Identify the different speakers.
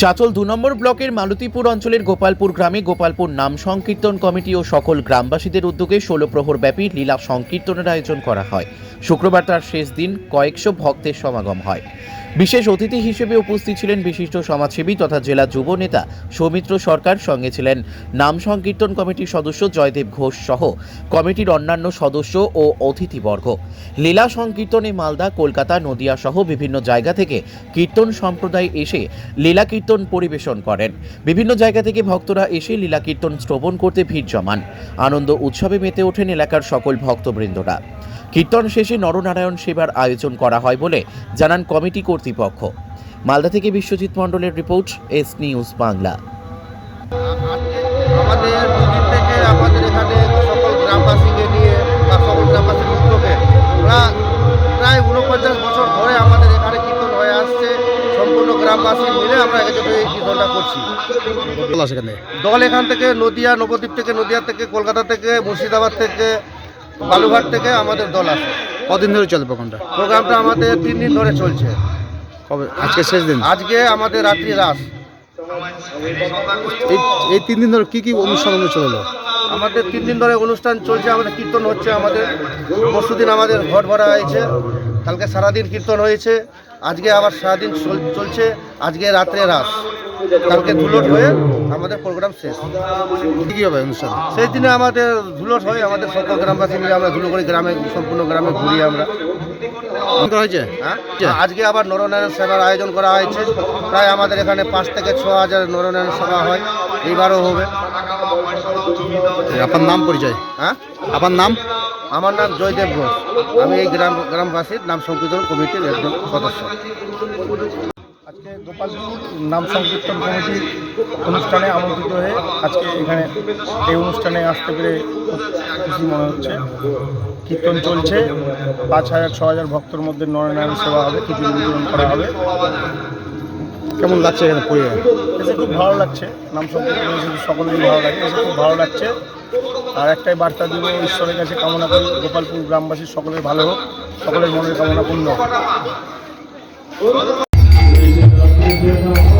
Speaker 1: চাচল দু নম্বর ব্লকের মালতীপুর অঞ্চলের গোপালপুর গ্রামে গোপালপুর নাম সংকীর্তন কমিটি ও সকল গ্রামবাসীদের উদ্যোগে ষোলো প্রহর ব্যাপী লীলা সংকীর্তনের আয়োজন করা হয়। শুক্রবার তার শেষ দিন কয়েকশো ভক্তের সমাগম হয়। বিশেষ অতিথি হিসেবে উপস্থিত ছিলেন বিশিষ্ট সমাজসেবী তথা জেলা যুব নেতা সৌমিত্র সরকার, সঙ্গে ছিলেন নাম সংকীর্তন কমিটির সদস্য জয়দেব ঘোষ সহ কমিটির অন্যান্য সদস্য ও অতিথিবর্গ। লীলা সংকীর্তনে মালদা, কলকাতা, নদিয়া সহ বিভিন্ন জায়গা থেকে কীর্তন সম্প্রদায় এসে লীলা কীর্তন পরিবেশন করেন। বিভিন্ন জায়গা থেকে ভক্তরা এসে লীলা কীর্তন শ্রবণ করতে ভিড় জমান। আনন্দ উৎসবে মেতে ওঠেন এলাকার সকল ভক্তবৃন্দরা। কীর্তন শেষে নরনারায়ণ সেবার আয়োজন করা হয় বলে জানান কমিটি কর্তৃপক্ষ। মালদা থেকে বিশ্বজিৎ মণ্ডলের রিপোর্ট এস নিউজ বাংলা।
Speaker 2: আমাদের দুদিন থেকে আমাদের এখানে সকল গ্রামবাসীকে নিয়ে বা সকল গ্রামবাসীর উদ্যোগে প্রায় উনপঞ্চাশ বছর ধরে আমাদের এখানে কীর্তন হয়ে আসছে। সম্পূর্ণ গ্রামবাসী মিলে আমরা একসাথে এই কীর্তনটা করছি।
Speaker 3: সেখানে
Speaker 2: দল এখান থেকে নদিয়া নবদ্বীপ থেকে নদিয়া থেকে কলকাতা থেকে মুর্শিদাবাদ থেকে বালুঘাট থেকে আমাদের দল আছে।
Speaker 3: কদিন ধরে চলে প্রোগ্রামটা?
Speaker 2: প্রোগ্রামটা আমাদের তিন দিন ধরে চলছে।
Speaker 3: কবে? আজকে শেষ দিন?
Speaker 2: আজকে আমাদের রাত্রি রাস
Speaker 3: এই এই তিন দিন ধরে কি কি অনুষ্ঠান চলল
Speaker 2: আমাদের তিন দিন ধরে অনুষ্ঠান চলছে আমাদের কীর্তন হচ্ছে আমাদের পরশু দিন আমাদের ঘট ভরা হয়েছে। কালকে সারাদিন কীর্তন হয়েছে আজকে আবার সারাদিন চল- চলছে আজকে রাত্রে রাস। কালকে ধুলোট হয়ে আমাদের প্রোগ্রাম শেষ।
Speaker 3: কি হবে অনুষ্ঠান
Speaker 2: সেই দিনে আমাদের ধুলোট হয় আমাদের সকল গ্রামবাসী মিলে আমরা ধুলো করে গ্রামে সম্পূর্ণ গ্রামে ঘুরি আমরা।
Speaker 3: হয়েছে?
Speaker 2: হ্যাঁ? আজকে আবার নরনারায়ণ সেবার আয়োজন করা হয়েছে। প্রায় আমাদের এখানে পাঁচ থেকে ছ হাজার নরনারায়ণ সেবা হয়। এইবারও হবে।
Speaker 3: আপনার নাম পরিচয়?
Speaker 2: হ্যাঁ?
Speaker 3: আপনার নাম?
Speaker 2: আমার নাম জয়দেব ঘোষ। আমি এই গ্রাম গ্রামবাসীর নাম সংকীর্তন কমিটির একজন সদস্য।
Speaker 4: আজকে গোপালপুর নাম সংকীর্তন কমিটির অনুষ্ঠানে আমন্ত্রিত হয়ে আজকে এখানে এই অনুষ্ঠানে আসতে পেরে খুশি মনে হচ্ছে। কীর্তন চলছে। পাঁচ হাজার ছ হাজার ভক্তর মধ্যে নরনারায়ণ সেবা হবে খিচুড়ি বিতরণ করা হবে।
Speaker 3: কেমন লাগছে এখানে পরিবার
Speaker 4: এসে খুব ভালো লাগছে। নাম সংকীর্তন সকলেরই ভালো লাগে। এসে খুব ভালো লাগছে। আর একটাই বার্তা দিব ঈশ্বরের কাছে কামনা করি গোপালপুর গ্রামবাসীর সকলের ভালো হোক সকলের মনের কামনা পূর্ণ হোক।
Speaker 5: Gracias,